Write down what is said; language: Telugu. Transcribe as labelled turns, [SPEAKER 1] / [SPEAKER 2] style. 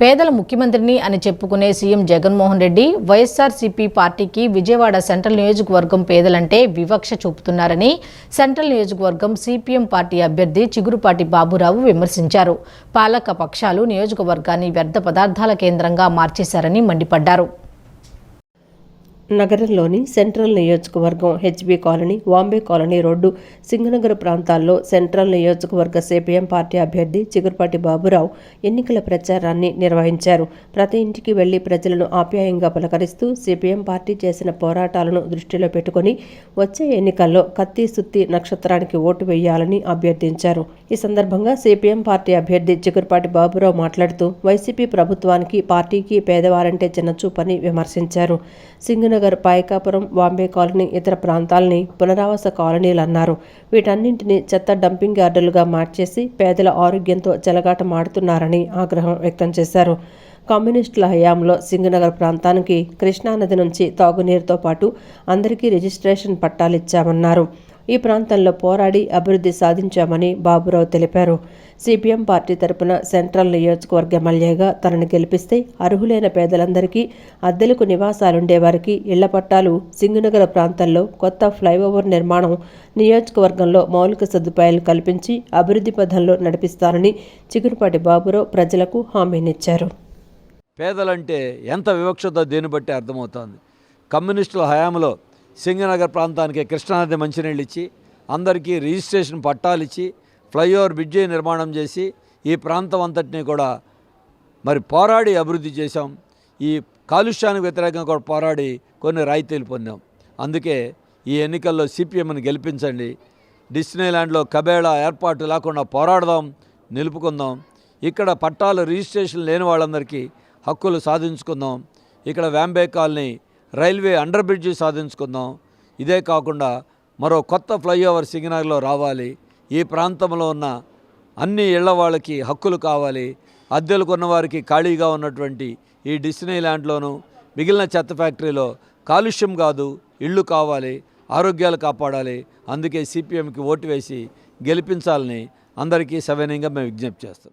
[SPEAKER 1] పేదల ముఖ్యమంత్రిని అని చెప్పుకునే సీఎం జగన్మోహన్ రెడ్డి వైఎస్ఆర్సీపీ పార్టీకి విజయవాడ సెంట్రల్ నియోజకవర్గం పేదలంటే వివక్ష చూపుతున్నారని సెంట్రల్ నియోజకవర్గం సిపిఎం పార్టీ అభ్యర్థి చిగురుపాటి బాబురావు విమర్శించారు. పాలక పక్షాలు నియోజకవర్గాన్ని వ్యర్థ పదార్థాల కేంద్రంగా మార్చేశారని మండిపడ్డారు.
[SPEAKER 2] నగరంలోని సెంట్రల్ నియోజకవర్గం HB colony Vambay colony road Singhnagar ప్రాంతాల్లో సెంట్రల్ నియోజకవర్గ సిపిఎం పార్టీ అభ్యర్థి చిగురుపాటి బాబురావు ఎన్నికల ప్రచారాన్ని నిర్వహించారు. ప్రతి ఇంటికి వెళ్ళి ప్రజలను ఆప్యాయంగా పలకరిస్తూ సిపిఎం పార్టీ చేసిన పోరాటాలను దృష్టిలో పెట్టుకుని వచ్చే ఎన్నికల్లో కత్తి సుత్తి నక్షత్రానికి ఓటు వేయాలని అభ్యర్థించారు. ఈ సందర్భంగా సిపిఎం పార్టీ అభ్యర్థి చిగురుపాటి బాబురావు మాట్లాడుతూ వైసీపీ ప్రభుత్వానికి పార్టీకి పేదవారంటే చిన్నచూపని విమర్శించారు. సింగనగర్ పాయకాపురం బాంబే కాలనీ ఇతర ప్రాంతాలని పునరావాస కాలనీలు అన్నారు. వీటన్నింటినీ చెత్త డంపింగ్ యార్డులుగా మార్చేసి పేదల ఆరోగ్యంతో చెలగాటమాడుతున్నారని ఆగ్రహం వ్యక్తం చేశారు. కమ్యూనిస్టుల హయాంలో సింగనగర్ ప్రాంతానికి కృష్ణానది నుంచి తాగునీరుతో పాటు అందరికీ రిజిస్ట్రేషన్ పట్టాలిచ్చామన్నారు. ఈ ప్రాంతంలో పోరాడి అభివృద్ధి సాధించామని బాబురావు తెలిపారు. సిపిఎం పార్టీ తరపున సెంట్రల్ నియోజకవర్గ ఎమ్మెల్యేగా తనను గెలిపిస్తే అర్హులైన పేదలందరికీ అద్దెలకు నివాసాలుండేవారికి ఇళ్ళ పట్టాలు సింగునగర ప్రాంతంలో కొత్త ఫ్లైఓవర్ నిర్మాణం నియోజకవర్గంలో మౌలిక సదుపాయాలు కల్పించి అభివృద్ధి పథంలో నడిపిస్తారని చిగురుపాటి బాబురావు ప్రజలకు హామీనిచ్చారు.
[SPEAKER 3] పేదలంటే ఎంత వివక్షతో దేన్ని బట్టి అర్థమవుతోంది. కమ్యూనిస్టుల హయాంలో సింగనగర్ ప్రాంతానికి కృష్ణానది మంచినీళ్ళు ఇచ్చి అందరికీ రిజిస్ట్రేషన్ పట్టాలు ఇచ్చి ఫ్లైఓవర్ బ్రిడ్జి నిర్మాణం చేసి ఈ ప్రాంతం అంతటినీ కూడా మరి పోరాడి అభివృద్ధి చేశాం. ఈ కాలుష్యానికి వ్యతిరేకంగా కూడా పోరాడి కొన్ని రాయితీలు పొందాం. అందుకే ఈ ఎన్నికల్లో సిపిఎంని గెలిపించండి. డిస్నీల్యాండ్లో కబేళా ఏర్పాటు లేకుండా పోరాడదాం నిలుపుకుందాం. ఇక్కడ పట్టాలు రిజిస్ట్రేషన్ లేని వాళ్ళందరికీ హక్కులు సాధించుకుందాం. ఇక్కడ Vambay colony railway under bridge సాధించుకుందాం. ఇదే కాకుండా మరో కొత్త ఫ్లైఓవర్ సింగనగర్లో రావాలి. ఈ ప్రాంతంలో ఉన్న అన్ని ఇళ్ళ వాళ్ళకి హక్కులు కావాలి. అద్దెలు కొన్నవారికి ఖాళీగా ఉన్నటువంటి ఈ డిస్నీ ల్యాండ్లోను మిగిలిన చెత్త ఫ్యాక్టరీలో కాలుష్యం కాదు ఇళ్ళు కావాలి ఆరోగ్యాలు కాపాడాలి. అందుకే సిపిఎంకి ఓటు వేసి గెలిపించాలని అందరికీ సవినయంగా మేము విజ్ఞప్తి చేస్తాం.